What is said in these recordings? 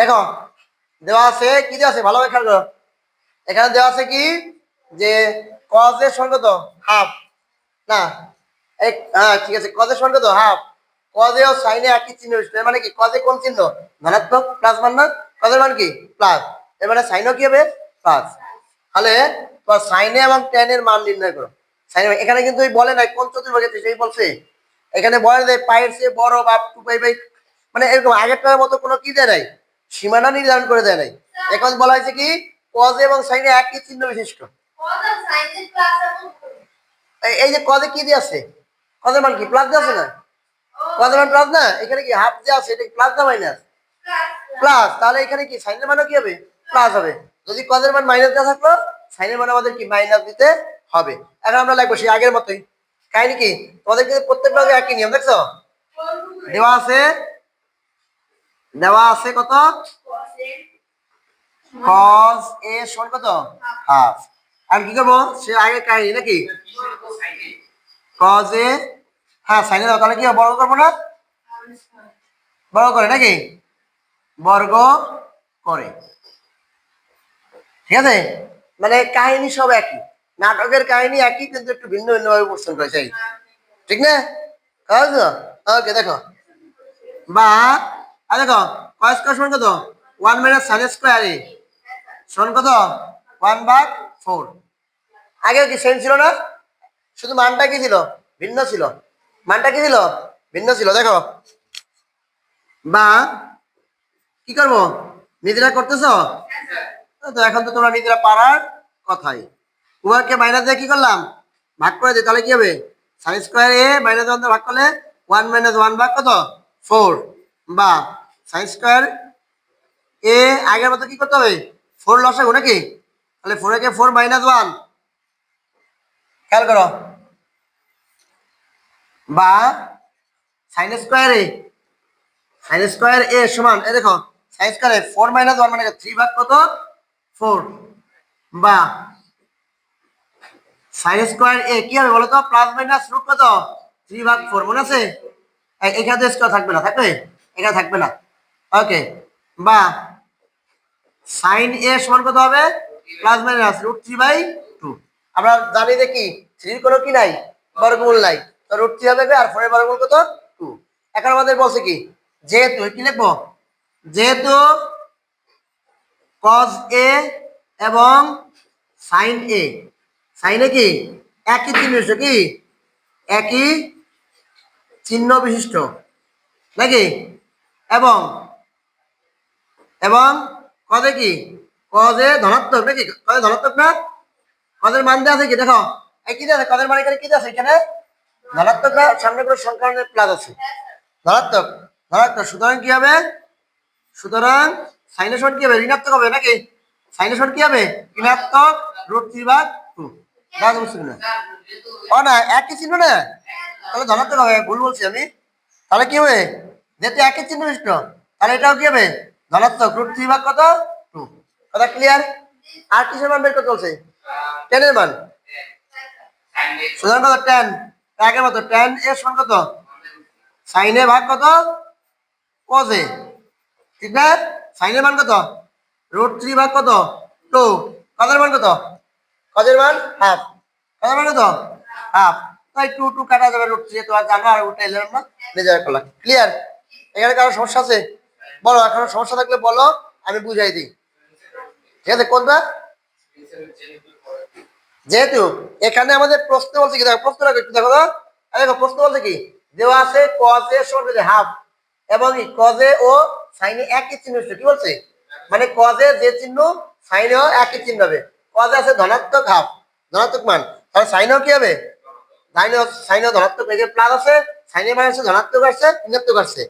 দেখো, দেওয়া আছে, কি দেওয়া আছে? ভালোভাবে খেয়াল করো। এখানে দেওয়া আছে কি? যে কজের সঙ্গে তো হাফ না? হ্যাঁ ঠিক আছে কজের সঙ্গে তো হাফ কজে ও সাইনে একই চিহ্ন মানে কি? কজে কোন চিহ্ন? ধনাত্মক প্লাস মান না? কজের মান কি? প্লাস এর মানে সাইনও কি হবে? প্লাস তাহলে, তোমার সাইনে এবং টেনের মান নির্ণয় করো। সাইনে এখানে কিন্তু বলে নাই, কোন চতুর্ভাগে সেই বলছে? এখানে বলে দেয় পায়ের চেয়ে বড় বা টু মানে এরকম আগেরটার মতো কোনো কি দেয় নাই? সীমানা নির্ধারণ করে দেয় নাই। এখন বলা হয়েছে কি কজ এবং সাইনে একই চিহ্ন বিশিষ্ট। এই- যে কজে কি দিয়ে আছে? কজের মান কি প্লাস আছে না? কজের মান প্লাস না? এখানে কি হাফ দিয়ে আছে, এটা প্লাস না মাইনাস প্লাস তাহলে এখানে কি সাইনের মানও কি হবে? প্লাস হবে। যদি কজের মান মাইনাস দেওয়া থাকল সাইনের মান আমাদের কি মাইনাস দিতে হবে? এখন আমরা লাগবো সেই আগের মতোই। কাহিনী কি? তোমাদের কিন্তু প্রত্যেক একই নিয়ম, দেখছ? দেওয়া আছে দেওয়া আছে কত? কত? আর কি করব? সে আগে কাহিনী নাকি? হ্যাঁ সাইনে তাহলে কি? বর্গ করব না? করে নাকি? বর্গ করে। ঠিক আছে? মানে কাহিনী সব একই। নাটকের কাহিনী একই, কিন্তু একটু ভিন্ন ভিন্ন ভাবে উপস্থাপন করেছে। ঠিক না? ওকে, দেখো। বা আর দেখো, কয় স্কোয়ার সমান কত? One minus sine square A সমান কত? ওয়ান বাই ফোর আগে কি সেম ছিল না? শুধু মানটা কি ছিল? ভিন্ন ছিল। মানটা কি ছিল? ভিন্ন ছিল। দেখো। বা, কি করব? নিজেরা করতেছ? তো এখন তো তোমরা নিজেরা পারার কথাই। উভয়কে মাইনাস দিয়ে কি করলাম? ভাগ করে দিই, তাহলে কি হবে? Sine square A minus one ভাগ করলে ওয়ান মাইনাস ওয়ান ভাগ কত? ফোর বা সাইন স্কোয়ার এ আগের মতো কি করতে হবে? ফোর লসাগু নাকি? তাহলে ফোর একে ফোর মাইনাস ওয়ান খেয়াল করো। বা sine square A, sine square A সমান, এ দেখো, sine square A four minus one মানে থ্রি ভাগ কত? ফোর বা সাইন স্কোয়ার এ কি হবে বলো তো প্লাস মাইনাস রুট কত? থ্রি ভাগ ফোর মনে আছে? এখানে স্কোয়ার থাকবে না, থাকবে? এখানে থাকবে না। ওকে বা সাইন এ সমান কত হবে? Plus minus root three by two আমরা জানি কি? থ্রির কোনো কি নাই? বর্গমূল নাই। তো রুট থ্রি হবে আর ফোরের বর্গমূল কত? টু এখন আমাদের বলছে কি? যেহেতু, কি লিখব? যেহেতু কজ এ এবং সাইন এ সাইনে কি? একই চিহ্ন বিশিষ্ট কি? একই চিহ্ন বিশিষ্ট। নাকি? এবং এবং কদে কি? কদে ধনাত্মক নাকি? কদে ধনাত্মক না? কদের মান দেওয়া আছে কি? দেখো, এই কি দেওয়া কদের মান কি আছে? এখানে ধনাত্মক না? সামনে কোনো সংখ্যা প্লাস আছে। ধনাত্মক ধনাত্মক। সুতরাং কি হবে? সুতরাং সাইনের সমান কি হবে? ঋণাত্মক হবে নাকি? সাইনের সমান কি হবে? ঋণাত্মক রুট থ্রি ভাগ টু দাদা বুঝছি না ও না, একই চিহ্ন না? তাহলে ধনাত্মক হবে, ভুল বলছি আমি। তাহলে কি হবে? যেহেতু একই চিহ্ন বিশিষ্ট তাহলে এটাও কি হবে? ধনাত্মক রুট থ্রি ভাগ কত? টু কথা ক্লিয়ার আর কিসের মান বের করতে বলছে? টেনের মান। সুতরাং কত? টেন আগের মতো টেন এর সমান কত? সাইনে ভাগ কত? কজে ঠিক না? সাইনের মান কত? রুট থ্রি ভাগ কত? টু কজের মান কত? কজের মান হাফ কজের মান কত? হাফ তাই টু টু কাটা যাবে রুট থ্রি তো আর জানো আর উঠে এলাম না নিজের করলাম। ক্লিয়ার এখানে কারও সমস্যা আছে? বলো, এখন সমস্যা থাকলে বলো, আমি বুঝাই দিই। ঠিক আছে কোনটা যেহেতু এখানে আমাদের প্রশ্ন বলছে কি, দেখো, প্রশ্ন রাখো একটু, দেখো দেখো, প্রশ্ন বলছে কি দেওয়া আছে কজে সমান হাফ এবং কজে ও সাইনে একই চিহ্ন। কি বলছে? মানে কজে যে চিহ্ন সাইনেও একই চিহ্ন হবে। কজে আছে ধনাত্মক হাফ ধনাত্মক মান। তাহলে সাইনেও কি হবে? সাইনেও সাইনেও ধনাত্মক, এই যে প্লাস আছে সাইনে মান আছে ধনাত্মক আসছে, ঋণাত্মক আসছে।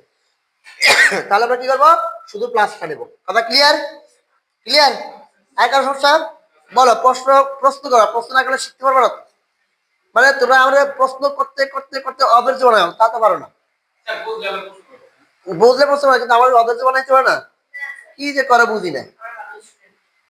তাহলে আমরা কি করব? শুধু প্লাসটা নেব। কথা ক্লিয়ার ক্লিয়ার একটা সমস্যা বলো প্রশ্ন প্রশ্ন করো। প্রশ্ন না করলে শিখতে পারব না মানে তোমরা আমাদের প্রশ্ন করতে করতে করতে অধৈর্য বানাও তা তো পারো না। বুঝলে প্রশ্ন কিন্তু আমার অধৈর্য বানাইতে পারে না? কি যে করে বুঝি না।